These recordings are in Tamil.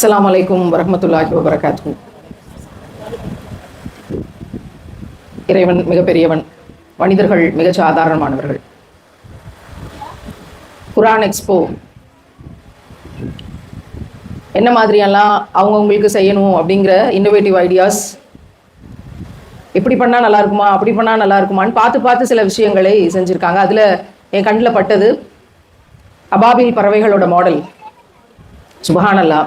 அஸ்லாம் அலைக்கும் வரமத்துல்லாஹி வபரகாத்து இறைவன் மிகப்பெரியவன் மனிதர்கள் மிக சாதாரணமானவர்கள். குரான் எக்ஸ்போ. என்ன மாதிரியெல்லாம் அவங்கவுங்களுக்கு செய்யணும் அப்படிங்கிற இன்னோவேட்டிவ் ஐடியாஸ் இப்படி பண்ணால் நல்லா இருக்குமா? அப்படி பண்ணால் நல்லா இருக்குமான்னு பார்த்து பார்த்து சில விஷயங்களை செஞ்சுருக்காங்க. அதில் என் கண்ணில் பட்டது அபாபில் பறவைகளோட மாடல் சுபஹானல்லா.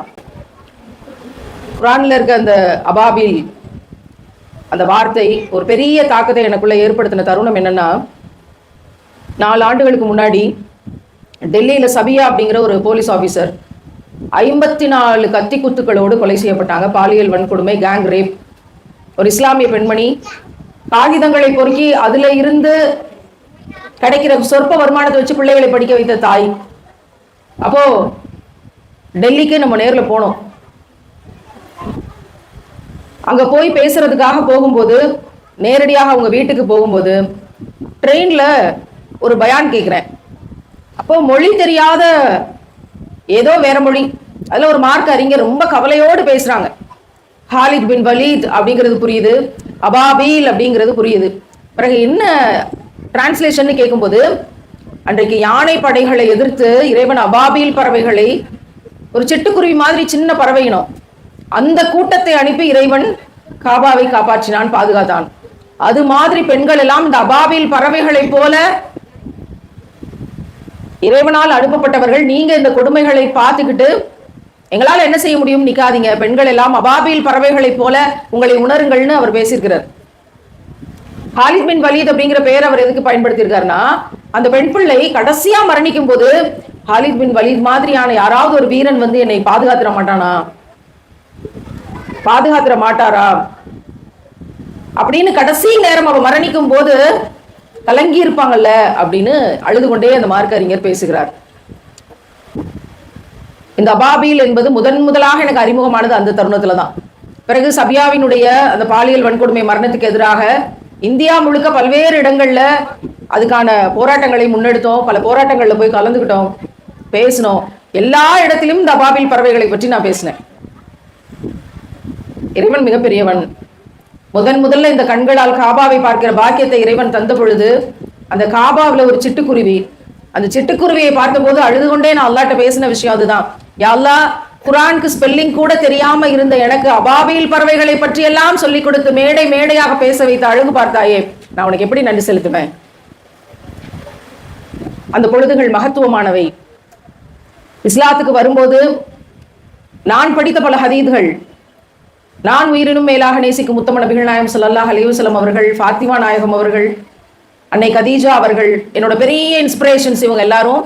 குரானில் இருக்க அந்த அபாபில் அந்த வார்த்தை ஒரு பெரிய தாக்கத்தை எனக்குள்ள ஏற்படுத்தின தருணம் என்னன்னா நாலு ஆண்டுகளுக்கு முன்னாடி டெல்லியில் சபியா அப்படிங்கிற ஒரு போலீஸ் ஆஃபீஸர் ஐம்பத்தி நாலு கத்தி குத்துக்களோடு கொலை செய்யப்பட்டாங்க. பாலியல் வன்கொடுமை கேங் ரேப் ஒரு இஸ்லாமிய பெண்மணி காகிதங்களை பொறுக்கி அதுல இருந்து கிடைக்கிற சொற்ப வருமானத்தை வச்சு பிள்ளைகளை படிக்க வைத்த தாய். அப்போ டெல்லிக்கு நம்ம நேரில் போனோம். அங்க போய் பேசுறதுக்காக போகும்போது நேரடியாக அவங்க வீட்டுக்கு போகும்போது ட்ரெயின்ல ஒரு பயான் கேட்குறேன் அப்போ மொழி தெரியாத ஏதோ வேற மொழி. அதுல ஒரு மார்க் அறிஞர் ரொம்ப கவலையோடு பேசுறாங்க. ஹாலித் பின் வலீத் அப்படிங்கிறது புரியுது அபாபீல் அப்படிங்கிறது புரியுது. பிறகு என்ன டிரான்ஸ்லேஷன் கேட்கும்போது அன்றைக்கு யானை படைகளை எதிர்த்து இறைவன் அபாபீல் பறவைகளை ஒரு சிட்டுக்குருவி மாதிரி சின்ன பறவையினம். அந்த கூட்டத்தை அனுப்பி இறைவன் காபாவை காப்பாற்றினான் பாதுகாத்தான். அது மாதிரி பெண்கள் எல்லாம் இந்த அபாவில் பறவைகளைப் போல இறைவனால் அனுப்பப்பட்டவர்கள் நீங்க இந்த கொடுமைகளை பார்த்துக்கிட்டு எங்களால் என்ன செய்ய முடியும்? நிக்காதீங்க. பெண்கள் எல்லாம் அபாபியில் பறவைகளைப் போல உங்களை உணருங்கள்னு அவர் பேசியிருக்கிறார். ஹாலித் பின் வலீத் அப்படிங்கிற பெயர் அவர் எதுக்கு பயன்படுத்தியிருக்காருன்னா அந்த பெண் பிள்ளை கடைசியா மரணிக்கும் போது ஹாலித் பின் வலீத் மாதிரியான யாராவது ஒரு வீரன் வந்து என்னை பாதுகாத்துட மாட்டானா? பாதுகாத்துட மாட்டாரா அப்படின்னு கடைசி நேரம் அவ மரணிக்கும் போது கலங்கி இருப்பாங்கல்ல அப்படின்னு அழுது கொண்டே அந்த மார்க் அறிஞர் பேசுகிறார். இந்த அபாபியில் என்பது முதன் முதலாக எனக்கு அறிமுகமானது அந்த தருணத்துல தான். பிறகு சபியாவினுடைய அந்த பாலியல் வன்கொடுமை மரணத்துக்கு எதிராக இந்தியா முழுக்க பல்வேறு இடங்கள்ல அதுக்கான போராட்டங்களை முன்னெடுத்தோம். பல போராட்டங்கள்ல போய் கலந்துக்கிட்டோம். பேசினோம். எல்லா இடத்திலும் இந்த அபாபில் பறவைகளை பற்றி நான் பேசினேன். இறைவன் மிகப்பெரியவன். முதன் முதல்ல இந்த கண்களால் காபாவை பார்க்கிற பாக்கியத்தை இறைவன் தந்த பொழுது அந்த காபாவில் ஒரு சிட்டுக்குருவி. அந்த சிட்டுக்குருவியை பார்த்தபோது அழுது கொண்டே நான் அல்லாட்ட பேசின விஷயம் அதுதான். யாழ்லா அல்லாஹ் குரானுக்கு ஸ்பெல்லிங் கூட தெரியாம இருந்த எனக்கு அபாபியில் பறவைகளை பற்றி எல்லாம் சொல்லி கொடுத்து மேடை மேடையாக பேச வைத்து அழகு பார்த்தாயே நான் உனக்கு எப்படி நன்றி செலுத்துவேன்? அந்த பொழுதுகள் மகத்துவமானவை. இஸ்லாத்துக்கு வரும்போது நான் படித்த பல ஹதீதுகள் நான் உயிரினும் மேலாக நேசிக்கும் உத்தம நபிகள் நாயம் சல்லாஹ் அலைஹி அவர்கள் ஃபாத்திமா நாயகம் அவர்கள் அன்னை கதீஜா அவர்கள் என்னோட பெரிய இன்ஸ்பிரேஷன்ஸ் இவங்க எல்லாரும்.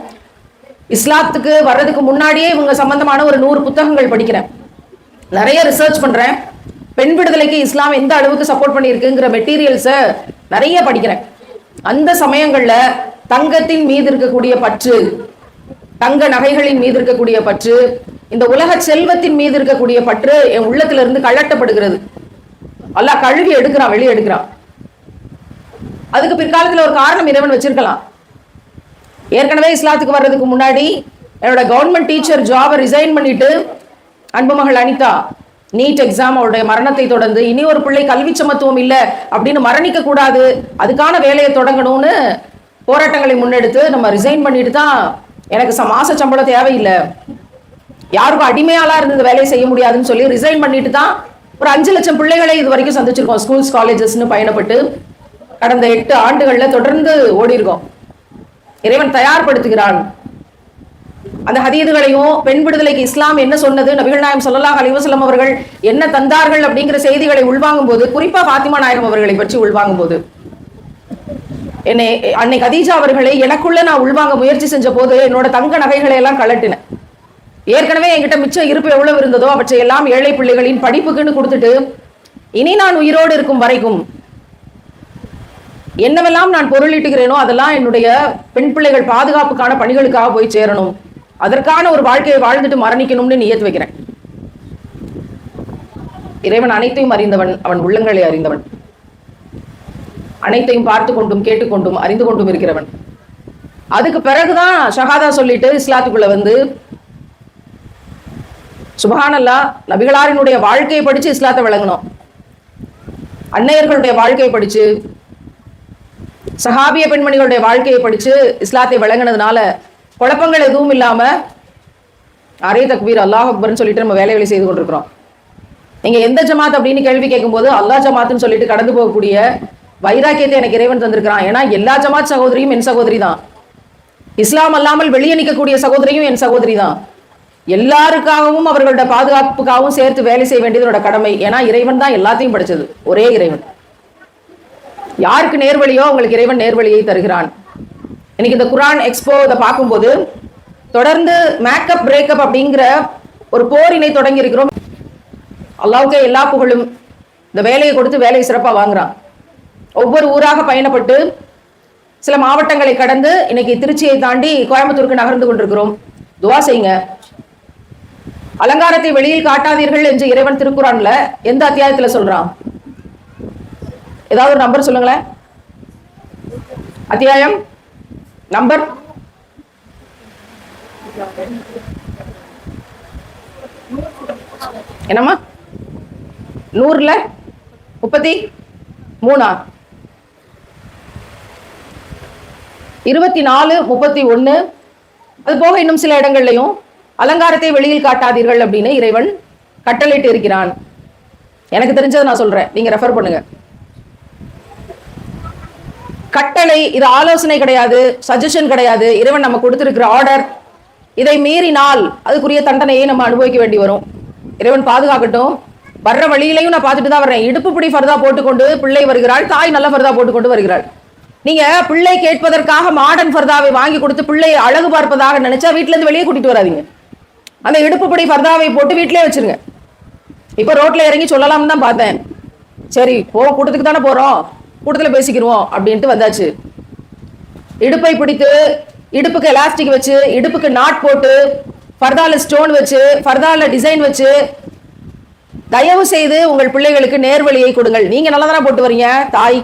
இஸ்லாத்துக்கு வர்றதுக்கு முன்னாடியே இவங்க சம்பந்தமான ஒரு நூறு புத்தகங்கள் படிக்கிறேன். நிறைய ரிசர்ச் பண்றேன். பெண் விடுதலைக்கு இஸ்லாம் எந்த அளவுக்கு சப்போர்ட் பண்ணியிருக்குங்கிற மெட்டீரியல்ஸை நிறைய படிக்கிறேன். அந்த சமயங்களில் தங்கத்தின் மீது இருக்கக்கூடிய பற்று தங்க நகைகளின் மீது இருக்கக்கூடிய பற்று இந்த உலக செல்வத்தின் மீது இருக்கக்கூடிய பற்று என் உள்ளத்துல இருந்து கழட்டப்படுகிறது. அல்லாஹ் கழுவி எடுக்கிறான் வெளியே எடுக்கிறான். அதுக்கு பிற்காலத்தில் ஒரு காரணம் இறைவன் வச்சிருக்கலாம். ஏற்கனவே இஸ்லாத்துக்கு வர்றதுக்கு முன்னாடி என்னோட கவர்மெண்ட் டீச்சர் ஜாபை ரிசைன் பண்ணிட்டு அன்புமகள் அனிதா நீட் எக்ஸாம் அவருடைய மரணத்தை தொடர்ந்து இனி ஒரு பிள்ளை கல்வி சமத்துவம் இல்லை அப்படின்னு மரணிக்க கூடாது அதுக்கான வேலையை தொடங்கணும்னு போராட்டங்களை முன்னெடுத்து நம்ம ரிசைன் பண்ணிட்டு தான் எனக்கு ச- மாச சம்பளம் தேவையில்லை. யாருக்கும் அடிமையாலாம் இருந்து இந்த வேலையை செய்ய முடியாதுன்னு சொல்லி ரிசைன் பண்ணிட்டு தான் ஒரு அஞ்சு லட்சம் பிள்ளைகளை இது வரைக்கும் சந்திச்சிருக்கோம். ஸ்கூல்ஸ் காலேஜஸ்னு பயணப்பட்டு கடந்த எட்டு ஆண்டுகளில் தொடர்ந்து ஓடி இருக்கோம் இறைவன் தயார்படுத்துகிறான். அந்த ஹதீதுகளையும் பெண் விடுதலைக்கு இஸ்லாம் என்ன சொன்னது? நபிகள் நாயம் சொல்லலாஹ் அலிவசலம் அவர்கள் என்ன தந்தார்கள் அப்படிங்கிற செய்திகளை உள்வாங்கும் போது குறிப்பா பாத்திமா நாயகம் அவர்களை பற்றி உள்வாங்கும் போது என்னை அன்னை கதீஜா அவர்களை எனக்குள்ள நான் உள்வாங்க முயற்சி செஞ்ச போது என்னோட தங்க நகைகளை எல்லாம் கலட்டினேன் ஏற்கனவே என்கிட்ட மிச்சம் இருப்பு எவ்வளவு இருந்ததோ அவற்றை எல்லாம் ஏழை பிள்ளைகளின் படிப்புக்குன்னு கொடுத்துட்டு இனி நான் உயிரோடு இருக்கும் வரைக்கும் என்னவெல்லாம் நான் பொருளீட்டுகிறேனோ அதெல்லாம் என்னுடைய பெண் பிள்ளைகள் பாதுகாப்புக்கான பணிகளுக்காக போய் சேரணும். அதற்கான ஒரு வாழ்க்கையை வாழ்ந்துட்டு மரணிக்கணும்னு நியத்து வைக்கிறேன். இறைவன் அனைத்தையும் அறிந்தவன் அவன் உள்ளங்களை அறிந்தவன். அனைத்தையும் பார்த்து கொண்டும் கேட்டுக்கொண்டும் அறிந்து கொண்டும் இருக்கிறவன். அதுக்கு பிறகுதான் ஷஹாதா சொல்லிட்டு இஸ்லாத்துக்குள்ள வந்து சுபஹானல்லா நபிகளாரினுடைய வாழ்க்கையை படிச்சு இஸ்லாத்தை விளங்கணும் அன்னையர்களுடைய வாழ்க்கையை படிச்சு சஹாபிய பெண்மணிகளுடைய வாழ்க்கையை படிச்சு இஸ்லாத்தை விளங்கினதுனால குழப்பங்கள் எதுவும் இல்லாம அரே தக்பீர் அல்லாஹ் அக்பர்னு சொல்லிட்டு நம்ம வேலைகளை செய்து கொண்டிருக்கிறோம். நீங்க எந்த ஜமாத் அப்படின்னு கேள்வி கேட்கும்போது அல்லாஹ் ஜமாத்துன்னு சொல்லிட்டு கடந்து போகக்கூடிய வைராக்கியத்தை எனக்கு இறைவன் தந்திருக்கிறான். ஏன்னா எல்லா ஜமாத் சகோதரியும் என் சகோதரி தான். இஸ்லாம் அல்லாமல் வெளியே நிற்கக்கூடிய சகோதரியும் என் சகோதரி தான். எல்லாருக்காகவும் அவர்களோட பாதுகாப்புக்காகவும் சேர்த்து வேலை செய்ய வேண்டியது என்னோட கடமை. ஏன்னா இறைவன் தான் எல்லாத்தையும் படிச்சது. ஒரே இறைவன். யாருக்கு நேர்வழியோ உங்களுக்கு இறைவன் நேர்வழியை தருகிறான். இன்னைக்கு இந்த குரான் எக்ஸ்போ இதை பார்க்கும்போது தொடர்ந்து மேக்கப் பிரேக்கப் அப்படிங்கிற ஒரு போரினை தொடங்கி இருக்கிறோம் அல்லாவுக்கே எல்லா புகழும். இந்த வேலையை கொடுத்து வேலையை சிறப்பாக வாங்குறான். ஒவ்வொரு ஊராக பயணப்பட்டு சில மாவட்டங்களை கடந்து இன்னைக்கு திருச்சியை தாண்டி கோயம்புத்தூருக்கு நகர்ந்து கொண்டிருக்கிறோம். துவா செய்யுங்க. அலங்காரத்தை வெளியில் காட்டாதீர்கள் என்று இறைவன் திருக்குறான்ல எந்த அத்தியாயத்துல சொல்றான்? ஏதாவது ஒரு நம்பர் சொல்லுங்களேன். அத்தியாயம் நம்பர். என்னம்மா? நூறுல? முப்பத்தி மூணா? இருபத்தி நாலு முப்பத்தி ஒன்று அது போக இன்னும் சில இடங்கள்லையும் அலங்காரத்தை வெளியில் காட்டாதீர்கள் அப்படின்னு இறைவன் கட்டளையிட்டு இருக்கிறான் எனக்கு தெரிஞ்சதை நான் சொல்றேன். நீங்க ரெஃபர் பண்ணுங்க. கட்டளை இது ஆலோசனை கிடையாது சஜஷன் கிடையாது. இறைவன் நம்ம கொடுத்திருக்கிற ஆர்டர் இதை மீறினால் அதுக்குரிய தண்டனையை நம்ம அனுபவிக்க வேண்டி வரும். இறைவன் பாதுகாக்கட்டும். வர்ற வழியிலையும் நான் பார்த்துட்டு தான் வர்றேன். இடுப்பு பிடி ஃபர்தா போட்டுக்கொண்டு பிள்ளை வருகிறாள் தாய் நல்ல ஃபர்தா போட்டுக்கொண்டு வருகிறாள். நீங்க பிள்ளை கேட்பதற்காக மாடர்ன் ஃபர்தாவை வாங்கி கொடுத்து பிள்ளையை அழகு பார்ப்பதாக நினைச்சா வீட்டுல இருந்து வெளியே கூட்டிட்டு வராதீங்க. அந்த இடுப்பு பிடி ஃபர்தாவை போட்டு வீட்டிலே வச்சிருங்க. இப்ப ரோட்ல இறங்கி சொல்லலாம்னு தான் பார்த்தேன். சரி போ கூட்டத்துக்கு தானே போறோம். கூட்டத்துல பேசிக்கிருவோம் அப்படின்ட்டு வந்தாச்சு. இடுப்பை பிடித்து இடுப்புக்கு எலாஸ்டிக் வச்சு இடுப்புக்கு நாட் போட்டு ஃபர்தால ஸ்டோன் வச்சு ஃபர்தால டிசைன் வச்சு தயவு செய்து உங்கள் பிள்ளைகளுக்கு நேர்வழியை கொடுங்கள். நீங்க நல்லா தானே போட்டு வரீங்க? தாய்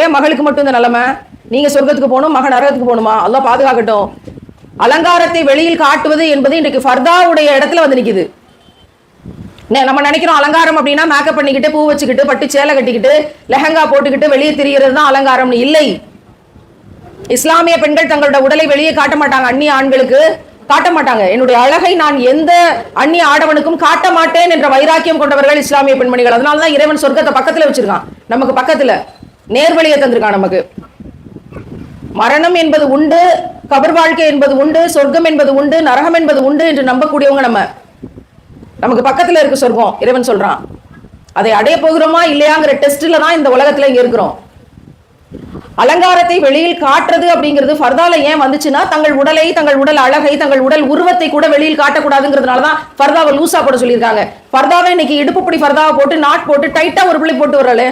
ஏன் மகளுக்கு மட்டும் இந்த நிலைமை? நீங்க சொர்க்கத்துக்கு போகணும் மகன் நரகத்துக்கு போகணுமா? அல்லாஹ் பாதுகாக்கட்டும். அலங்காரத்தை வெளியில் காட்டுவது என்பது இன்றைக்கு ஃபர்தாவுடைய இடத்துல வந்து நிற்குது நம்ம நினைக்கிறோம் அலங்காரம் அப்படின்னா மேக்கப் பண்ணிக்கிட்டு பூ வச்சுக்கிட்டு பட்டு சேலை கட்டிக்கிட்டு லெஹங்கா போட்டுக்கிட்டு வெளியே திரிகிறது தான் அலங்காரம்னு இல்லை. இஸ்லாமிய பெண்கள் தங்களோட உடலை வெளியே காட்ட மாட்டாங்க அந்நிய ஆண்களுக்கு காட்ட மாட்டாங்க. என்னுடைய அழகை நான் எந்த அந்நிய ஆடவனுக்கும் காட்ட மாட்டேன் என்ற வைராக்கியம் கொண்டவர்கள் இஸ்லாமிய பெண்மணிகள். அதனால தான் இறைவன் சொர்க்கத்தை பக்கத்தில் வச்சிருக்கான். நமக்கு பக்கத்துல. நேர்வழியை தந்திருக்கான் நமக்கு? மரணம் என்பது உண்டு கபர் வாழ்க்கை என்பது உண்டு சொர்க்கம் என்பது உண்டு நரகம் என்பது உண்டு என்று நம்பக்கூடியவங்க நம்ம. நமக்கு பக்கத்துல இருக்கு சொர்க்கம் இறைவன் சொல்றான். அதை அடைய போகிறோமா இல்லையாங்கிற டெஸ்ட்ல தான் இந்த உலகத்துல இங்க இருக்கிறோம். அலங்காரத்தை வெளியில் காட்டுறது அப்படிங்கிறது ஃபர்தால ஏன் வந்துச்சுன்னா தங்கள் உடலை தங்கள் உடல் அழகை தங்கள் உடல் உருவத்தை கூட வெளியில் காட்டக்கூடாதுங்கிறதுனால தான் ஃபர்தாவை லூசா போட சொல்லியிருக்காங்க. ஃபர்தாவை இன்னைக்கு இடுப்புப்படி ஃபர்தாவை போட்டு நாட் போட்டு டைட்டா ஒரு பிள்ளை போட்டு வர்றாளே.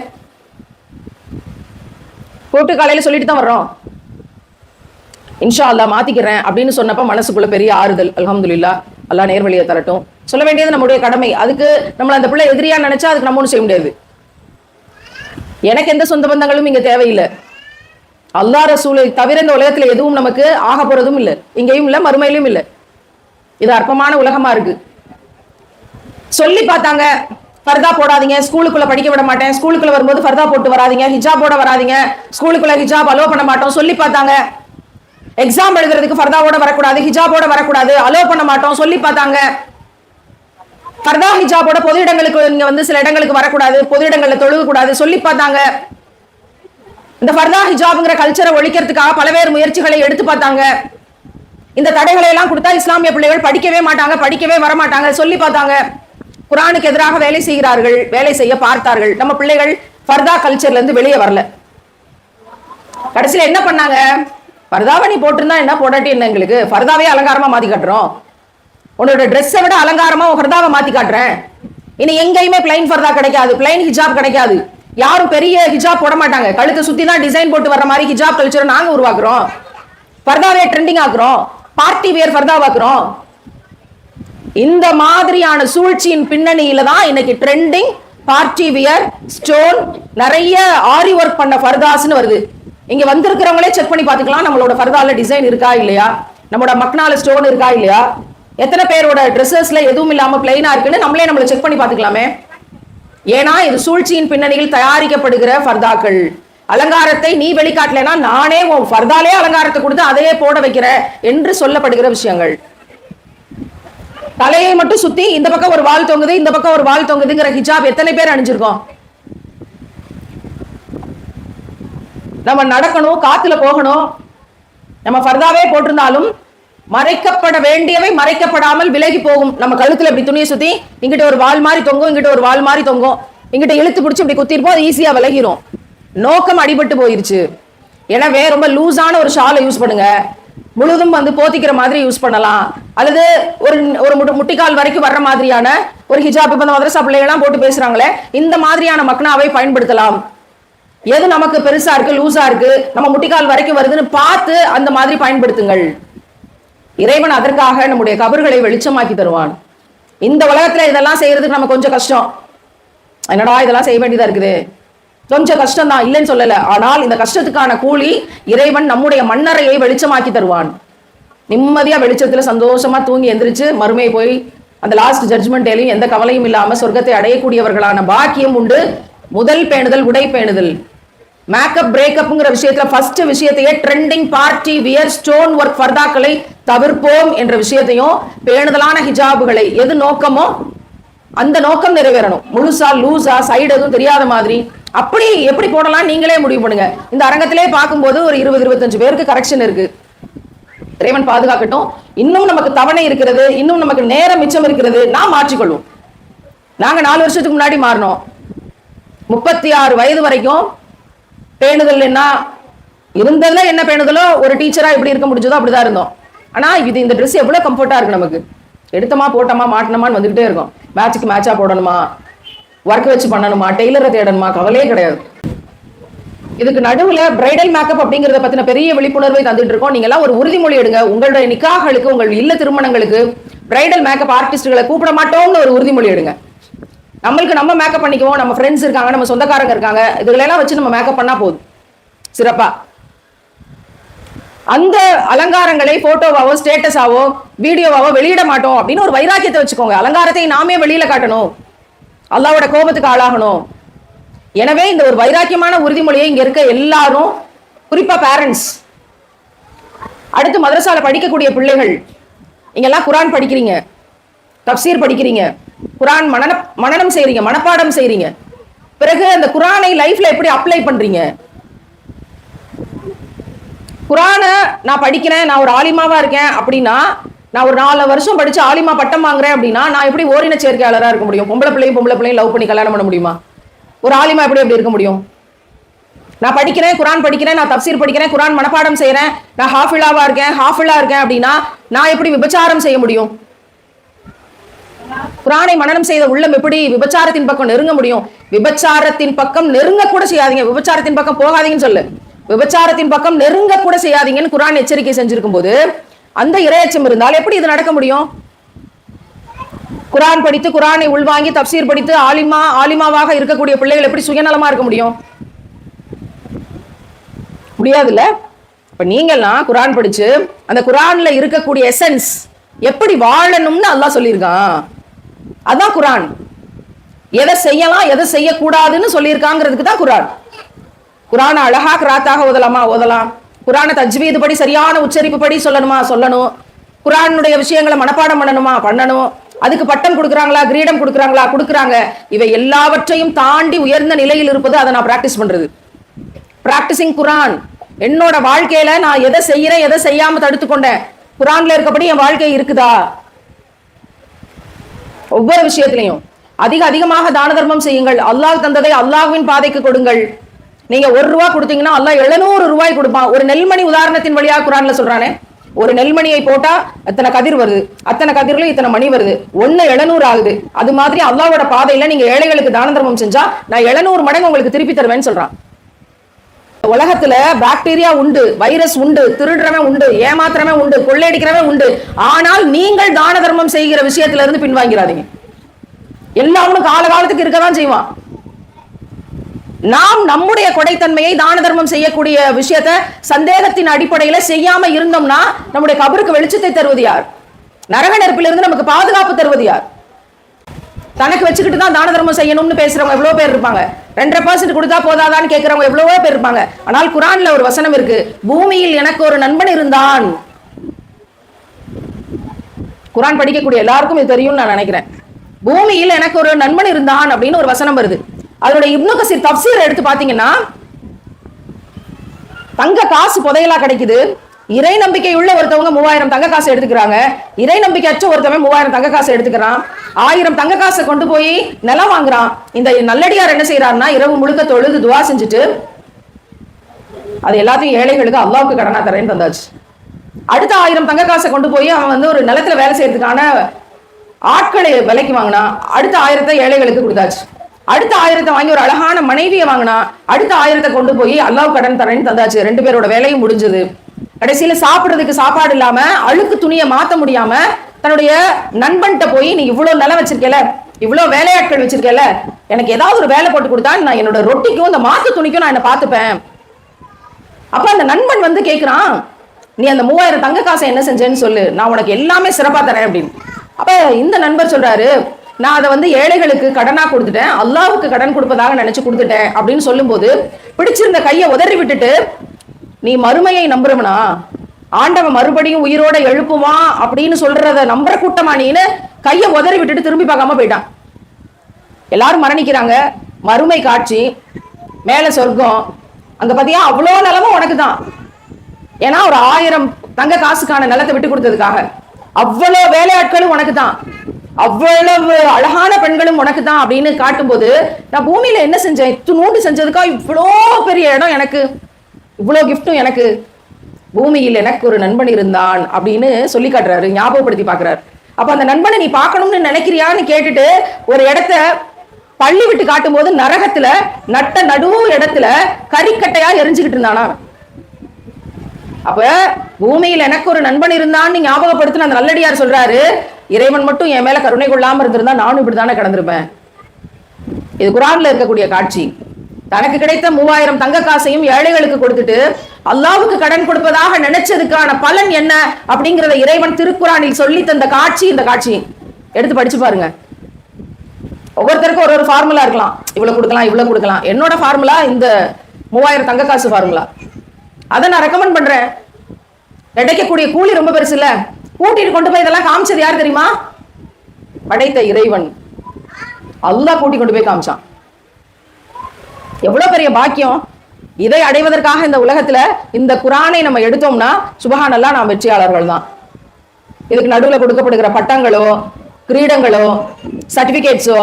போட்டு காலையில சொல்லிட்டு தான் வர்றோம். இன்ஷா அல்லா மாத்திக்கிறேன் அப்படின்னு சொன்னப்ப மனசுக்குள்ள பெரிய ஆறுதல். அலமதுல்லா அல்லா நேர்வழியை தரட்டும். சொல்ல வேண்டியது நம்முடைய கடமை. அதுக்கு நம்மள அந்த பிள்ளை எதிரியா நினைச்சா அதுக்கு நம்ம ஒன்றும் செய்ய முடியாது. எனக்கு எந்த சொந்த பந்தங்களும் இங்க தேவையில்லை. அல்லா ரசூலை தவிர இந்த உலகத்துல எதுவும் நமக்கு ஆக போறதும் இல்லை. இங்கேயும் இல்லை மறுமையிலும் இல்லை. இது அற்பமான உலகமா இருக்கு. சொல்லி பார்த்தாங்க. ஃபர்தா போடாதீங்க. ஸ்கூலுக்குள்ள படிக்க விட மாட்டேன். ஸ்கூலுக்குள்ள வரும்போது ஃபர்தா போட்டு வராதிங்க. ஹிஜாப் போட வராதீங்க. ஸ்கூலுக்குள்ள ஹிஜாப் அலோ பண்ண மாட்டோம். சொல்லி பார்த்தாங்க. எக்ஸாம் எழுதுறதுக்கு ஃபர்தாவோட வரக்கூடாது. ஹிஜாபோட வரக்கூடாது. அலோ பண்ண மாட்டோம். சொல்லி பார்த்தாங்க. ஃபர்தா ஹிஜாபோட பொது இடங்களுக்கு நீங்க வந்து சில இடங்களுக்கு வரக்கூடாது. பொது இடங்கள்ல தொழுக கூடாது சொல்லி பார்த்தாங்க. இந்த ஃபர்தா ஹிஜாப்ங்கிற கல்ச்சரை ஒழிக்கிறதுக்காக பலவேறு முயற்சிகளை எடுத்து பார்த்தாங்க. இந்த தடைகளை எல்லாம் கொடுத்தா இஸ்லாமிய பிள்ளைகள் படிக்கவே மாட்டாங்க. படிக்கவே வர மாட்டாங்க சொல்லி பார்த்தாங்க. குரானுக்கு எதிராக வேலை செய்கிறார்கள் வேலை செய்ய பார்த்தார்கள். நம்ம பிள்ளைகள் ஃபர்தா கல்ச்சர்ல இருந்து வெளியே வரல. கடைசியில் என்ன பண்ணாங்க? ஃபர்தாவை நீ போட்டிருந்தா என்ன போடாட்டி என்ன எங்களுக்கு? ஃபர்தாவே அலங்காரமா மாத்தி காட்டுறோம். உன்னோட ட்ரெஸ்ஸை விட அலங்காரமா உன் ஃபர்தாவை மாத்தி காட்டுறேன். இனி எங்கேயுமே பிளைன் ஃபர்தா கிடைக்காது பிளைன் ஹிஜாப் கிடைக்காது. யாரும் பெரிய ஹிஜாப் போட மாட்டாங்க. கழுத்தை சுத்தி தான் டிசைன் போட்டு வர மாதிரி ஹிஜாப் கல்ச்சர் நாங்க உருவாக்குறோம். ஃபர்தாவே ட்ரெண்டிங் ஆக்குறோம். பார்ட்டி வேர் ஃபர்தாவாக்குறோம். இந்த மாதிரியான சூழ்ச்சியின் பின்னணியில தான் இன்னைக்கு ட்ரெண்டிங் பார்ட்டி வியர் ஸ்டோன் நிறைய ஆரி ஒர்க் பண்ண ஃபர்தாஸ்னு வருது. இங்க வந்திருக்கிறவங்களே செக் பண்ணி பார்த்துக்கலாம். நம்மளோட ஃபர்தால டிசைன் இருக்கா இல்லையா? நம்மளோட மக்னால ஸ்டோன் இருக்கா இல்லையா? எத்தனை பேரோட ட்ரெஸ்ஸஸ்ல எதுவும் இல்லாம பிளைனா இருக்குன்னு நம்மளே நம்மள செக் பண்ணி பார்த்துக்கலாமே. ஏன்னா இது சூழ்ச்சியின் பின்னணியில் தயாரிக்கப்படுகிற ஃபர்தாக்கள். அலங்காரத்தை நீ வெளிக்காட்டலைன்னா நானே உன் ஃபர்தாலே அலங்காரத்தை கொடுத்து அதையே போட வைக்கிற என்று சொல்லப்படுகிற விஷயங்கள். தலையை மட்டும் சுத்தி இந்த பக்கம் ஒரு வால் தொங்குது இந்த பக்கம் ஒரு வால் தொங்குதுங்கிற ஹிஜாப் எத்தனை பேர் அணிஞ்சிருக்கோம்? நம்ம நடக்கணும் காத்துல போகணும். நம்ம ஃபர்தாவே போட்டிருந்தாலும் மறைக்கப்பட வேண்டியவை மறைக்கப்படாமல் விலகி போகும். நம்ம கழுத்துல இப்படி துணியை சுத்தி இங்கிட்ட ஒரு வால் மாதிரி தொங்கும் இங்கிட்ட ஒரு வால் மாதிரி தொங்கும். இங்கிட்ட இழுத்து பிடிச்சி இப்படி குத்திருப்போம் அது ஈஸியா விலகிரும். நோக்கம் அடிபட்டு போயிருச்சு. எனவே ரொம்ப லூஸான ஒரு ஷாலை யூஸ் பண்ணுங்க. முழுதும் வந்து போத்திக்கிற மாதிரி யூஸ் பண்ணலாம். அல்லது ஒரு ஒரு முட்டிக்கால் வரைக்கும் வர்ற மாதிரியான ஒரு ஹிஜாப் இப்போ இந்த மதரசா பிள்ளைகள்லாம் போட்டு பேசுறாங்களே இந்த மாதிரியான மக்னாவை பயன்படுத்தலாம். எது நமக்கு பெருசா இருக்கு லூஸா இருக்கு நம்ம முட்டிக்கால் வரைக்கும் வருதுன்னு பார்த்து அந்த மாதிரி பயன்படுத்துங்கள். இறைவன் அதற்காக நம்முடைய கபர்களை வெளிச்சமாக்கி தருவான். இந்த உலகத்துல இதெல்லாம் செய்யறதுக்கு நம்ம கொஞ்சம் கஷ்டம். என்னடா இதெல்லாம் செய்ய வேண்டியதா இருக்குது? கொஞ்சம் கஷ்டம் தான் இல்லைன்னு சொல்லல. ஆனால் இந்த கஷ்டத்துக்கான கூலி இறைவன் நம்முடைய மண்ணறையை வெளிச்சமாக்கி தருவான். நிம்மதியா வெளிச்சத்துல சந்தோஷமா தூங்கி எந்திரிச்சு மறுமை போய் அந்த லாஸ்ட் ஜட்ஜ்மெண்ட் டேலையும் எந்த கவலையும் இல்லாம சொர்க்கத்தை அடையக்கூடியவர்களான பாக்கியம் உண்டு. முதல் பேணுதல் உடை பேணுதல். மேக்கப் பிரேக்கப்ங்கிற விஷயத்துல ஃபர்ஸ்ட் விஷயத்தையே trending party wear stone work ஃபர்தாக்களை தவிர்ப்போம் என்ற விஷயத்தையும் பேணுதலான ஹிஜாபுகளை எது நோக்கமோ அந்த நோக்கம் நிறைவேறணும். முழுசா லூஸா சைடு எதுவும் தெரியாத மாதிரி. அப்படி எப்படி போடலாம் நீங்களே முடிவு பண்ணுங்க. இந்த அரங்கத்திலே பார்க்கும்போது ஒரு இருபது இருபத்தஞ்சு பேருக்கு கரெக்ஷன் இருக்கு. இறைவன் பாதுகாக்கட்டும். இன்னும் நமக்கு தவணை இருக்கிறது இன்னும் நமக்கு நேரம் மிச்சம் இருக்கிறது நான் மாற்றிக்கொள்வோம். நாங்க நாலு வருஷத்துக்கு முன்னாடி மாறினோம். முப்பத்தி ஆறு வயது வரைக்கும் பேணுதல் என்ன? இருந்ததுல என்ன பேணுதலோ? ஒரு டீச்சரா எப்படி இருக்க முடிஞ்சதோ அப்படிதான் இருந்தோம். ஆனா இது இந்த ட்ரெஸ் எவ்வளவு கம்ஃபர்ட்டா இருக்கு நமக்கு. எடுத்தமா போட்டோமா மாட்டினமான்னு வந்துகிட்டே இருக்கும். மேட்சுக்கு மேட்சா போடணுமா? ஒர்க் வச்சு பண்ணணுமா? டெய்லரை தேடணுமா? கவலையே கிடையாது. இதுக்கு நடுவுல பிரைடல் மேக்கப் அப்படிங்கறத பத்தின பெரிய விழிப்புணர்வை தந்துட்டு இருக்கோம். நீங்க எல்லாம் ஒரு உறுதிமொழி எடுங்க. உங்களுடைய நிக்காகளுக்கு உங்கள் இல்ல திருமணங்களுக்கு பிரைடல் மேக்கப் ஆர்டிஸ்ட்களை கூப்பிட மாட்டோம்னு ஒரு உறுதிமொழி எடுங்க. நம்மளுக்கு நம்ம மேக்கப் பண்ணிக்குவோம். நம்ம ஃப்ரெண்ட்ஸ் இருக்காங்க நம்ம சொந்தக்காரங்க இருக்காங்க. இதுகளெல்லாம் வச்சு நம்ம மேக்கப் பண்ணா போதும். சிறப்பா. அந்த அலங்காரங்களை போட்டோவாவோ ஸ்டேட்டஸாவோ வீடியோவாவோ வெளியிட மாட்டோம் அப்படின்னு ஒரு வைராக்கியத்தை வச்சுக்கோங்க. அலங்காரத்தை நாமே வெளியில காட்டணும். அல்லாவோட கோபத்துக்கு ஆளாகணும். எனவே இந்த ஒரு வைராக்கியமான உறுதிமொழியை இங்க இருக்க எல்லாரும் குறிப்பா பேரண்ட்ஸ் அடுத்து மதரசால படிக்கக்கூடிய பிள்ளைகள் இங்கெல்லாம் குரான் படிக்கிறீங்க தப்சீர் படிக்கிறீங்க குரான் மனன மனனம் செய்றீங்க மனப்பாடம் செய்றீங்க. பிறகு அந்த குரானை லைஃப்ல எப்படி அப்ளை பண்றீங்க? குரானை நான் படிக்கிறேன் நான் ஒரு ஆலிமாவா இருக்கேன் அப்படின்னா நான் ஒரு நாலு வருஷம் படிச்சு ஆலிமா பட்டம் வாங்குறேன் அப்படின்னா நான் எப்படி ஓரின சேர்க்கையாளராக இருக்க முடியும்? பொம்பளை பிள்ளையும் பொம்பளை பிள்ளையும் லவ் பண்ணி கல்யாணம் பண்ண முடியுமா? ஒரு ஆலிமா எப்படி எப்படி இருக்க முடியும்? நான் படிக்கிறேன் குரான் படிக்கிறேன் நான் தப்சீர் படிக்கிறேன் குரான் மனப்பாடம் செய்கிறேன் நான் ஹாஃபிலாவா இருக்கேன் ஹாஃபிலா இருக்கேன் அப்படின்னா நான் எப்படி விபச்சாரம் செய்ய முடியும்? குரானை மனநம் செய்த உள்ளம் எப்படி விபச்சாரத்தின் பக்கம் நெருங்க முடியும்? விபச்சாரத்தின் பக்கம் நெருங்க கூட செய்யாதீங்க. விபச்சாரத்தின் பக்கம் போகாதீங்கன்னு சொல்லு. விபச்சாரத்தின் பக்கம் நெருங்க கூட செய்யாதீங்கன்னு குரான் எச்சரிக்கை செஞ்சிருக்கும் போது அந்த இரையச்சம் இருந்தால் எப்படி இது நடக்க முடியும்? குரான் படித்து குரானை உள்வாங்கி தப்சீர் படித்து ஆலிமா ஆலிமாவாக இருக்கக்கூடிய பிள்ளைகள் எப்படி சுயநலமா இருக்க முடியும்? முடியாதுல்ல? இப்ப நீங்கெல்லாம் குரான் படிச்சு அந்த குரான்ல இருக்கக்கூடிய எசன்ஸ் எப்படி வாழணும்னு அல்லாஹ் சொல்லியிருக்கான். அதான் குரான். எதை செய்யலாம் எதை செய்யக்கூடாதுன்னு சொல்லியிருக்காங்கிறதுக்கு தான் குரான். குரானை அழகா கிராத்தாக ஓதலாமா? ஓதலாம். குரானை தஜ்வீது படி சரியான உச்சரிப்பு படி சொல்லணுமா? சொல்லணும். குரானுடைய விஷயங்களை மனப்பாடம் பண்ணணுமா? பண்ணணும். அதுக்கு பட்டம் கொடுக்குறாங்களா கிரீடம் கொடுக்குறாங்களா கொடுக்குறாங்க. இவை எல்லாவற்றையும் தாண்டி உயர்ந்த நிலையில் இருப்பது அதை நான் பிராக்டிஸ் பண்றது. பிராக்டிசிங் குரான் என்னோட வாழ்க்கையில நான் எதை செய்யறேன் எதை செய்யாம தடுத்து கொண்டேன் குரான்ல இருக்கப்படி என் வாழ்க்கை இருக்குதா? ஒவ்வொரு விஷயத்திலையும். அதிக அதிகமாக தான தர்மம் செய்யுங்கள். அல்லாஹ் தந்ததை அல்லாஹ்வின் பாதைக்கு கொடுங்கள். நீங்க ஒரு ரூபா கொடுத்தீங்கன்னா அல்லாஹ் எழுநூறு ரூபாய் கொடுப்பான். ஒரு நெல்மணி உதாரணத்தின் வழியாக குரான்ல சொல்றானே. ஒரு நெல்மணியை போட்டா அத்தனை கதிர் வருது. அத்தனை கதிர்ல இத்தனை மணி வருது. ஒன்னு எழுநூறு ஆகுது. அது மாதிரி அல்லாவோட பாதையில நீங்க ஏழைகளுக்கு தான தர்மம் செஞ்சா நான் எழுநூறு மடங்கு உங்களுக்கு திருப்பி தருவேன்னு சொல்றான். உலகத்துல பாக்டீரியா உண்டு வைரஸ் உண்டு திருடுறவன் உண்டு ஏமாத்துறவன் உண்டு கொள்ளையடிக்கிறவன் உண்டு. ஆனால் நீங்கள் தான தர்மம் செய்கிற விஷயத்துல இருந்து பின்வாங்கிறாதீங்க. எல்லாவனும் காலகாலத்துக்கு இருக்கதான் செய்வான். நாம் நம்முடைய கொடைத்தன்மையை தான தர்மம் செய்யக்கூடிய விஷயத்த சந்தேகத்தின் அடிப்படையில செய்யாம இருந்தோம்னா நம்முடைய கபருக்கு வெளிச்சத்தை தருவது யார்? நரக நெருப்பிலிருந்து நமக்கு பாதுகாப்பு தருவது யார்? தனக்கு வச்சுக்கிட்டு தான் தான தர்மம் செய்யணும்னு பேசுறவங்க எவ்வளவு பேர் இருப்பாங்க? ரெண்டரை பர்சன்ட் கொடுத்தா போதாதான்னு கேட்கறவங்க எவ்வளவோ பேர் இருப்பாங்க. ஆனால் குரான்ல ஒரு வசனம் இருக்கு பூமியில் எனக்கு ஒரு நண்பன் இருந்தான். குரான் படிக்கக்கூடிய எல்லாருக்கும் இது தெரியும்னு நான் நினைக்கிறேன். பூமியில் எனக்கு ஒரு நண்பன் இருந்தான் அப்படின்னு ஒரு வசனம் வருது. அதோட இப்னு கசீர் தப்சீர் எடுத்து பாத்தீங்கன்னா தங்க காசு புதையலா கிடைக்குது. இறை நம்பிக்கை உள்ள ஒருத்தவங்க மூவாயிரம் தங்க காசு எடுத்துக்கிறாங்க. இறை நம்பிக்கை அச்ச ஒருத்தவன் மூவாயிரம் தங்க காசு எடுத்துக்கிறான். ஆயிரம் தங்க காசை கொண்டு போய் நிலம் வாங்குறான். இந்த நல்லடியார் என்ன செய்யறாருன்னா இரவு முழுக்க தொழுது துவா செஞ்சுட்டு அது எல்லாத்தையும் ஏழைகளுக்கு அல்லாவுக்கு கடனா தரேன்னு தந்தாச்சு. அடுத்த ஆயிரம் தங்க காசை கொண்டு போய் அவன் வந்து ஒரு நிலத்துல வேலை செய்யறதுக்கான ஆட்களை விலைக்கு வாங்கினா அடுத்த ஆயிரத்தை ஏழைகளுக்கு கொடுத்தாச்சு. அடுத்த ஆயிரத்தை வாங்கி ஒரு அழகான மனைவியை வாங்கினா அடுத்த ஆயிரத்தை கொண்டு போய் அல்லாஹ் கடன் தரேன்னு தந்தாச்சு. ரெண்டு பேரோட வேலையும் முடிஞ்சது. கடைசியில சாப்பிடுறதுக்கு சாப்பாடு இல்லாம அழுக்கு துணியை மாத்த முடியாம தன்னுடைய நண்பன்கிட்ட போய் நீ இவ்வளவு நிலம் வச்சிருக்கல இவ்வளவு வேலையாட்கள் வச்சிருக்கல எனக்கு ஏதாவது ஒரு வேலை போட்டு கொடுத்தா நான் என்னோட ரொட்டிக்கும் இந்த மாத்து துணிக்கும் நான் என்ன பார்த்துப்பேன் அப்ப அந்த நண்பன் வந்து கேக்குறான் நீ அந்த மூவாயிரம் தங்க காசை என்ன செஞ்சேன்னு சொல்லு. நான் உனக்கு எல்லாமே சிறப்பா தரேன் அப்படின்னு. அப்ப இந்த நண்பர் சொல்றாரு நான் அதை வந்து ஏழைகளுக்கு கடனாக கொடுத்துட்டேன் அல்லாவுக்கு கடன் கொடுப்பதாக நினைச்சு கொடுத்துட்டேன் அப்படின்னு சொல்லும்போது பிடிச்சிருந்த கையை உதறி விட்டுட்டு நீ மறுமையை நம்புறவனா? ஆண்டவன் மறுபடியும் உயிரோட எழுப்புவான் அப்படின்னு சொல்றத நம்புற கூட்டமா நீன்னு கையை உதறி விட்டுட்டு திரும்பி பார்க்காம போயிட்டான். எல்லாரும் மரணிக்கிறாங்க. மறுமை காட்சி மேல சொர்க்கம். அங்க பாத்தியா அவ்வளோ நிலமும் உனக்கு தான். ஏன்னா ஒரு ஆயிரம் தங்க காசுக்கான நிலத்தை விட்டு கொடுத்ததுக்காக. அவ்வளோ வேலையாட்களும் உனக்கு தான். அவ்வளவு அழகான பெண்களும் உனக்கு தான் அப்படின்னு காட்டும்போது நான் பூமியில என்ன செஞ்சேன்? இத்துணூண்டு செஞ்சதுக்கா இவ்வளோ பெரிய இடம் எனக்கு? இவ்வளோ கிஃப்ட்டும் எனக்கு. பூமியில் எனக்கு ஒரு நண்பன் இருந்தான் அப்படின்னு சொல்லி காட்டுறாரு ஞாபகப்படுத்தி பார்க்குறாரு. அப்ப அந்த நண்பனை நீ பார்க்கணும்னு நினைக்கிறியான்னு கேட்டுட்டு ஒரு இடத்த பள்ளி விட்டு காட்டும் போது நரகத்துல நட்ட நடுவு இடத்துல கறிக்கட்டையா எரிஞ்சுக்கிட்டு இருந்தானா? அப்ப பூமியில் எனக்கு ஒரு நண்பன் இருந்தான்னு ஞாபகப்படுத்தின அந்த நல்லடியார் சொல்றாரு இறைவன் மட்டும் என் மேல கருணை கொள்ளாம இருந்திருந்தா நானும் இப்படித்தானே கடந்திருப்பேன். இது குரான்ல இருக்கக்கூடிய காட்சி. தனக்கு கிடைத்த மூவாயிரம் தங்க காசையும் ஏழைகளுக்கு கொடுத்துட்டு அல்லாவுக்கு கடன் கொடுப்பதாக நினைச்சதுக்கான பலன் என்ன அப்படிங்கிறத இறைவன் திருக்குறானில் சொல்லி தந்த காட்சி இந்த காட்சி. எடுத்து படிச்சு பாருங்க. ஒவ்வொருத்தருக்கும் ஒரு ஒரு ஃபார்முலா இருக்கலாம். இவ்வளவு கொடுக்கலாம் இவ்வளவு கொடுக்கலாம். என்னோட ஃபார்முலா இந்த மூவாயிரம் தங்க காசு ஃபார்முலா அதை நான் ரெக்கமெண்ட் பண்றேன். கிடைக்கக்கூடிய கூலி ரொம்ப பெருசு இல்லை. கூட்டிட்டு கொண்டு போய் இதெல்லாம் காமிச்சது யார் தெரியுமா? படைத்த இறைவன். அல்லா கூட்டி கொண்டு போய் காமிச்சான். எவ்வளவு பெரிய பாக்கியம். இதை அடைவதற்காக இந்த உலகத்துல இந்த குரானை நம்ம எடுத்தோம்னா சுபஹானல்லா நாம் வெற்றியாளர்கள் தான். இதுக்கு நடுவுல கொடுக்கப்படுகிற பட்டங்களோ கிரீடங்களோ சர்டிபிகேட்ஸோ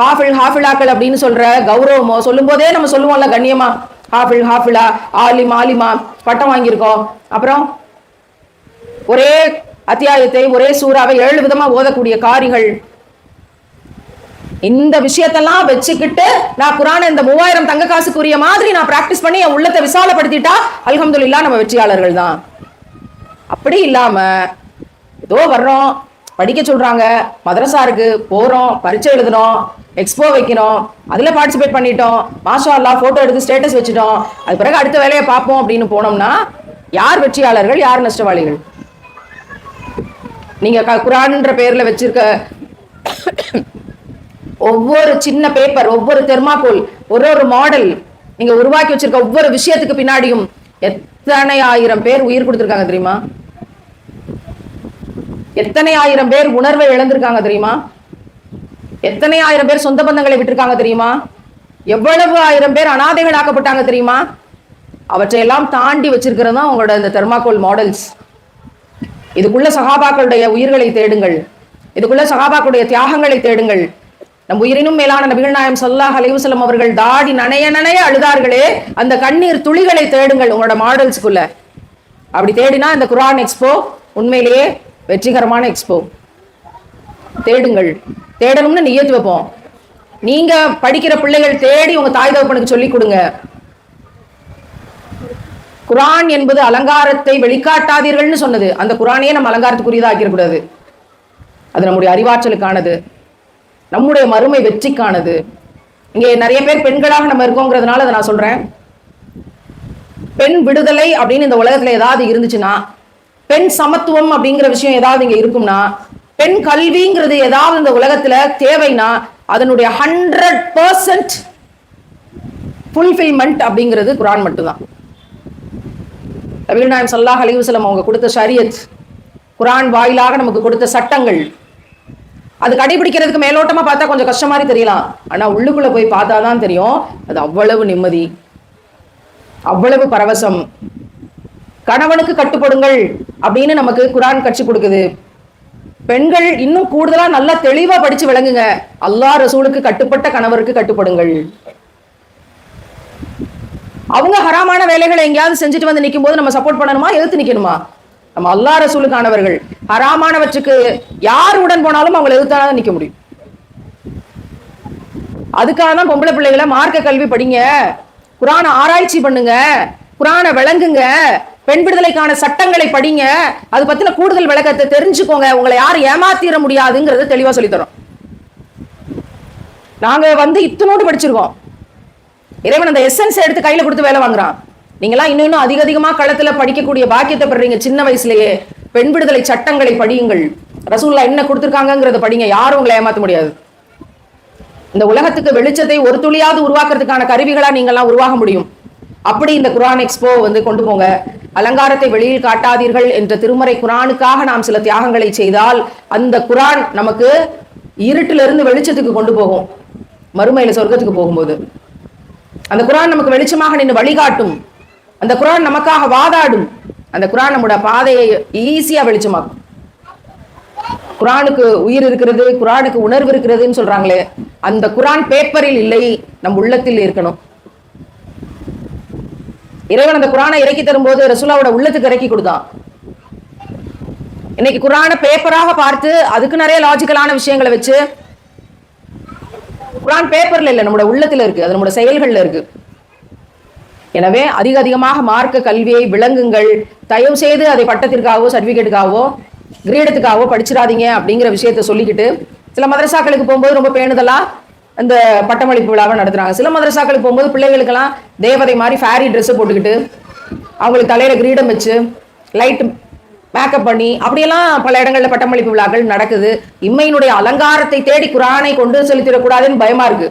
ஹாஃபில் ஹாஃபிலாக்கள் அப்படின்னு சொல்ற கௌரவமோ சொல்லும் போதே நம்ம சொல்லுவோம்ல கண்ணியமா. ஹாஃபில் ஹாஃபிலா ஆலிம் ஆலிமா பட்டம் வாங்கியிருக்கோம். அப்புறம் ஒரே அத்தியாயத்தை ஒரே சூறாவை ஏழு விதமா ஓதக்கூடிய காரிகள். இந்த விஷயத்தெல்லாம் வச்சுக்கிட்டு நான் குரான இந்த மூவாயிரம் தங்க காசுக்குரிய மாதிரி நான் பிராக்டிஸ் பண்ணி என் உள்ளத்தை விசாலப்படுத்திட்டா அல்ஹம்துலில்லாஹ் நம்ம வெற்றியாளர்கள் தான். அப்படி இல்லாம ஏதோ வர்றோம் படிக்க சொல்றாங்க மதரசா இருக்கு போறோம் பரீட்சை எழுதணும் எக்ஸ்போ வைக்கணும் அதுல பார்ட்டிசிபேட் பண்ணிட்டோம் மாஷா அல்லா போட்டோ எடுத்து ஸ்டேட்டஸ் வச்சுட்டோம் அது பிறகு அடுத்த வேலையை பார்ப்போம் அப்படின்னு போனோம்னா யார் வெற்றியாளர்கள் யார் நஷ்டவாளிகள்? நீங்கள் க- குரான்ன்ற பேரில் வச்சிருக்க ஒவ்வொரு சின்ன பேப்பர் ஒவ்வொரு தெர்மாக்கோல் ஒரு ஒரு மாடல் நீங்கள் உருவாக்கி வச்சிருக்க ஒவ்வொரு விஷயத்துக்கு பின்னாடியும் எத்தனை ஆயிரம் பேர் உயிர் கொடுத்துருக்காங்க தெரியுமா? எத்தனை ஆயிரம் பேர் உணர்வை இழந்திருக்காங்க தெரியுமா? எத்தனை ஆயிரம் பேர் சொந்த பந்தங்களை விட்டுருக்காங்க தெரியுமா? எவ்வளவு ஆயிரம் பேர் அனாதைகள் ஆக்கப்பட்டாங்க தெரியுமா? அவற்றையெல்லாம் தாண்டி வச்சிருக்கிறது தான் உங்களோட இந்த தெர்மாக்கோல் மாடல்ஸ் இதுக்குள்ள சகாபாக்களுடைய உயிர்களை தேடுங்கள். இதுக்குள்ள சகாபாக்களுடைய தியாகங்களை தேடுங்கள். நம் உயிரினும் மேலான நபிகள் நாயம் சல்லாஹ் அலைவசல்லம் அவர்கள் தாடி நனைய நனைய அழுதார்களே அந்த கண்ணீர் துளிகளை தேடுங்கள் உங்களோட மாடல்ஸ்க்குள்ள. அப்படி தேடினா இந்த குரான் எக்ஸ்போ உண்மையிலேயே வெற்றிகரமான எக்ஸ்போ. தேடுங்கள். தேடணும்னு நியத்து வைப்போம். நீங்க படிக்கிற பிள்ளைகள் தேடி உங்க தாய் தகப்பனுக்கு சொல்லி கொடுங்க. குரான் என்பது அலங்காரத்தை வெளிக்காட்டாதீர்கள்னு சொன்னது. அந்த குரானே நம்ம அலங்காரத்துக்குரியதா ஆக்கிடக்கூடாது. அது நம்முடைய அறிவாற்றலுக்கானது. நம்முடைய மறுமை வெற்றிக்கானது. இங்கே நிறைய பேர் பெண்களாக நம்ம இருக்கோங்கிறதுனால அதை நான் சொல்றேன். பெண் விடுதலை அப்படின்னு இந்த உலகத்துல ஏதாவது இருந்துச்சுன்னா பெண் சமத்துவம் அப்படிங்கிற விஷயம் ஏதாவது இங்க இருக்கும்னா பெண் கல்விங்கிறது ஏதாவது இந்த உலகத்துல தேவைன்னா அதனுடைய ஹண்ட்ரட் பர்சன்ட் ஃபுல்ஃபில்மெண்ட் அப்படிங்கிறது குரான் மட்டும்தான். நபிகள் நாயம் சல்லாஹ் அலிவசலம் அவங்க கொடுத்த ஷரியத் குரான் வாயிலாக நமக்கு கொடுத்த சட்டங்கள் அது கடைபிடிக்கிறதுக்கு மேலோட்டமாக பார்த்தா கொஞ்சம் கஷ்டம் மாதிரி தெரியலாம். ஆனால் உள்ளுக்குள்ளே போய் பார்த்தா தான் தெரியும் அது அவ்வளவு நிம்மதி அவ்வளவு பரவசம். கணவனுக்கு கட்டுப்படுங்கள் அப்படின்னு நமக்கு குரான் கட்சி கொடுக்குது. பெண்கள் இன்னும் கூடுதலாக நல்லா தெளிவாக படித்து விளங்குங்க. அல்லாஹ் ரசூலுக்கு கட்டுப்பட்ட கணவருக்கு கட்டுப்படுங்கள். அவங்க ஹராமான வேலைகளை எங்கேயாவது செஞ்சுட்டு வந்து நிற்கும் போது நம்ம சப்போர்ட் பண்ணணுமா? எதிர்த்து நிற்கணுமா நம்ம அல்லா ரசூலுக்கானவர்கள் ஹராமானவற்றுக்கு யார் உடன் போனாலும் அவங்களை எதிர்த்தாதான் நிற்க முடியும். அதுக்காக தான் பொம்பளை பிள்ளைகளை மார்க்க கல்வி படிங்க. குரான ஆராய்ச்சி பண்ணுங்க. குரான விளங்குங்க. பெண் விடுதலைக்கான சட்டங்களை படிங்க. அது பத்தின கூடுதல் விளக்கத்தை தெரிஞ்சுக்கோங்க. உங்களை யாரும் ஏமாத்திர முடியாதுங்கிறத தெளிவா சொல்லித்தரோம். நாங்க வந்து இத்தனோடு படிச்சிருக்கோம். இறைவன் அந்த எசன்ஸ் எடுத்து கையில கொடுத்து வேலை வாங்குறான். நீங்களாம் இன்னும் இன்னும் அதிக அதிகமா களத்துல படிக்கக்கூடிய பாக்கியத்தை பெறீங்க சின்ன வயசுலயே பெண் விடுதலை சட்டங்களை படியுங்கள். ரசூல்லா என்ன கொடுத்துருக்காங்கிறத படிங்க. யாரும் உங்களை ஏமாத்த முடியாது. இந்த உலகத்துக்கு வெளிச்சத்தை ஒரு துளியாவது உருவாக்குறதுக்கான கருவிகளா நீங்கள்லாம் உருவாக முடியும். அப்படி இந்த குரான் எக்ஸ்போ வந்து கொண்டு போங்க. அலங்காரத்தை வெளியில் காட்டாதீர்கள் என்ற திருமறை குரானுக்காக நாம் சில தியாகங்களை செய்தால் அந்த குரான் நமக்கு இருட்டிலிருந்து வெளிச்சத்துக்கு கொண்டு போகும். மறுமையில சொர்க்கத்துக்கு போகும்போது. அந்த குரான் நமக்கு வெளிச்சமாக நின்று வழிகாட்டும். அந்த குரான் நமக்காக வாதாடும். அந்த குரான் நம்முடைய பாதையை ஈஸியா வெளிச்சமாக்கும். குரானுக்கு உயிர் இருக்கிறது குரானுக்கு உணர்வு இருக்கிறதுன்னு சொல்றாங்களே அந்த குரான் பேப்பரில் இல்லை நம் உள்ளத்தில் இருக்கணும். இறைவன் அந்த குரானை இறக்கி தரும்போது ரசூலாவோட உள்ளத்துக்கு இறக்கி கொடுத்தான். இன்னைக்கு குரானை பேப்பராக பார்த்து அதுக்கு நிறைய லாஜிக்கலான விஷயங்களை வச்சு குரான் பேப்பர்ல இல்லை நம்மளோட உள்ளத்துல இருக்கு அது நம்மளோட செயல்கள்ல இருக்கு. எனவே அதிக அதிகமாக மார்க்க கல்வியை விளங்குங்கள். தயவு செய்து அதை பட்டத்திற்காகவோ சர்டிபிகேட்டுக்காகவோ கிரீடத்துக்காகவோ படிச்சிடாதீங்க அப்படிங்கிற விஷயத்த சொல்லிக்கிட்டு சில மதரசாக்களுக்கு போகும்போது ரொம்ப பேணுதலா இந்த பட்டமளிப்பு விழாவை நடத்துறாங்க. சில மதரசாக்களுக்கு போகும்போது பிள்ளைகளுக்கெல்லாம் தேவதை மாதிரி ஃபேரி ட்ரெஸ்ஸை போட்டுக்கிட்டு அவங்களுக்கு தலையில கிரீடம் வச்சு லைட் மேக்கப் பண்ணி அப்படியெல்லாம் பல இடங்களில் பட்டமளிப்பு விழாக்கள் நடக்குது. இம்மையினுடைய அலங்காரத்தை தேடி குரானை கொண்டு செலுத்திடக்கூடாதுன்னு பயமா இருக்கு.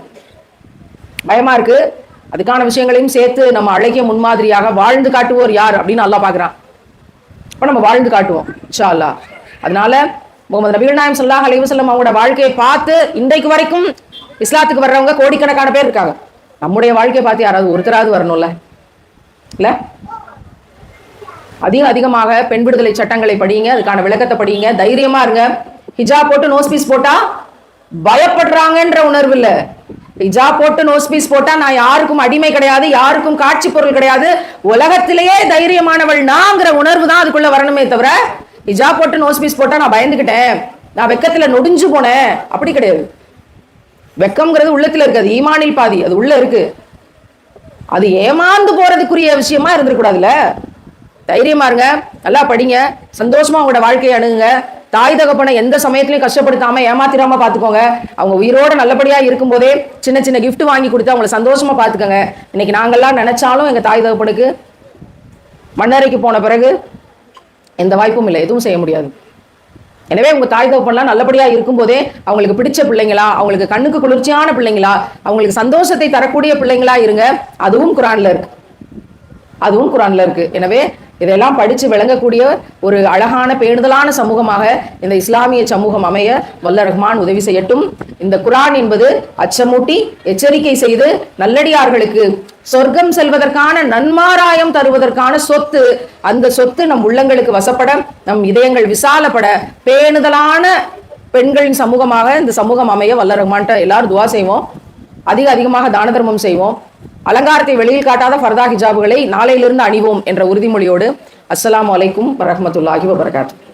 பயமா இருக்கு. அதுக்கான விஷயங்களையும் சேர்த்து நம்ம அழகிய முன்மாதிரியாக வாழ்ந்து காட்டுவோர் யார் அப்படின்னு நல்லா பாக்குறான் இப்போ நம்ம வாழ்ந்து காட்டுவோம் இன்ஷா அல்லாஹ் அதனால முகமது நபீர் நாயம் சல்லாஹ் அலைவசல்லம் அவங்களோட வாழ்க்கையை பார்த்து இன்றைக்கு வரைக்கும் இஸ்லாத்துக்கு வர்றவங்க கோடிக்கணக்கான பேர் இருக்காங்க. நம்முடைய வாழ்க்கையை பார்த்து யாராவது ஒருத்தராவது வரணும்ல? இல்ல? அதிகம் அதிகமாக பெண் விடுதலை சட்டங்களை படிங்க அதுக்கான விளக்கத்தை படிங்க தைரியமா இருங்க. ஹிஜா போட்டு நோஸ் பீஸ் போட்டா பயப்படுறாங்கன்ற உணர்வு இல்ல. ஹிஜா போட்டு நோஸ் பீஸ் போட்டா நான் யாருக்கும் அடிமை கிடையாது யாருக்கும் காட்சி பொருள் கிடையாது. உலகத்திலேயே தைரியமானவள் நாங்கிற உணர்வு தான் அதுக்குள்ள வரணுமே தவிர ஹிஜா போட்டு நோஸ் பீஸ் போட்டா நான் பயந்துக்கிட்டேன் நான் வெக்கத்துல நொடிஞ்சு போனேன். அப்படி கிடையாது. வெக்கம்ங்கிறது உள்ளத்துல இருக்கு. அது ஈமானில் பாதி. அது உள்ள இருக்கு. அது ஏமாந்து போறதுக்குரிய விஷயமா இருந்திருக்கூடாதுல்ல தைரியமா இருங்க நல்லா படிங்க சந்தோஷமா உங்களோட வாழ்க்கையை அணுகுங்க. தாய் தகப்பனை எந்த சமயத்திலையும் கஷ்டப்படுத்தாம ஏமாத்திராம பாத்துக்கோங்க. அவங்க உயிரோட நல்லபடியா இருக்கும்போதே சின்ன சின்ன கிஃப்ட் வாங்கி கொடுத்து அவங்கள சந்தோஷமா பாத்துக்கோங்க. இன்னைக்கு நாங்கெல்லாம் நினைச்சாலும் எங்க தாய் தகப்பனுக்கு மண்ணறைக்கு போன பிறகு எந்த வாய்ப்பும் இல்லை எதுவும் செய்ய முடியாது. எனவே உங்க தாய் தகப்பன்லாம் நல்லபடியா இருக்கும்போதே அவங்களுக்கு பிடிச்ச பிள்ளைங்களா அவங்களுக்கு கண்ணுக்கு குளிர்ச்சியான பிள்ளைங்களா அவங்களுக்கு சந்தோஷத்தை தரக்கூடிய பிள்ளைங்களா இருங்க. அதுவும் குரான்ல இருக்கு. அதுவும் குரான்ல இருக்கு. எனவே இதெல்லாம் படித்து விளங்கக்கூடிய ஒரு அழகான பேணுதலான சமூகமாக இந்த இஸ்லாமிய சமூகம் அமைய வல்ல ரஹ்மான் உதவி செய்யட்டும். இந்த குரான் என்பது அச்சமூட்டி எச்சரிக்கை செய்து நல்லடியார்களுக்கு சொர்க்கம் செல்வதற்கான நன்மாராயம் தருவதற்கான சொத்து அந்த சொத்து நம் உள்ளங்களுக்கு வசப்பட நம் இதயங்கள் விசாலப்பட பேணுதலான பெண்களின் சமூகமாக இந்த சமூகம் அமைய வல்ல ரஹ்மான்ட்ட எல்லாரும் துவா செய்வோம். அதிக அதிகமாக தான தர்மம் செய்வோம். அலங்காரத்தை வெளியில் காட்டாத ஃபர்தா ஹிஜாபுகளை நாளையிலிருந்து அணிவோம் என்ற உறுதிமொழியோடு அஸ்லாம் அலைக்கும் வரமத்துல்லாஹி வபரகாத்து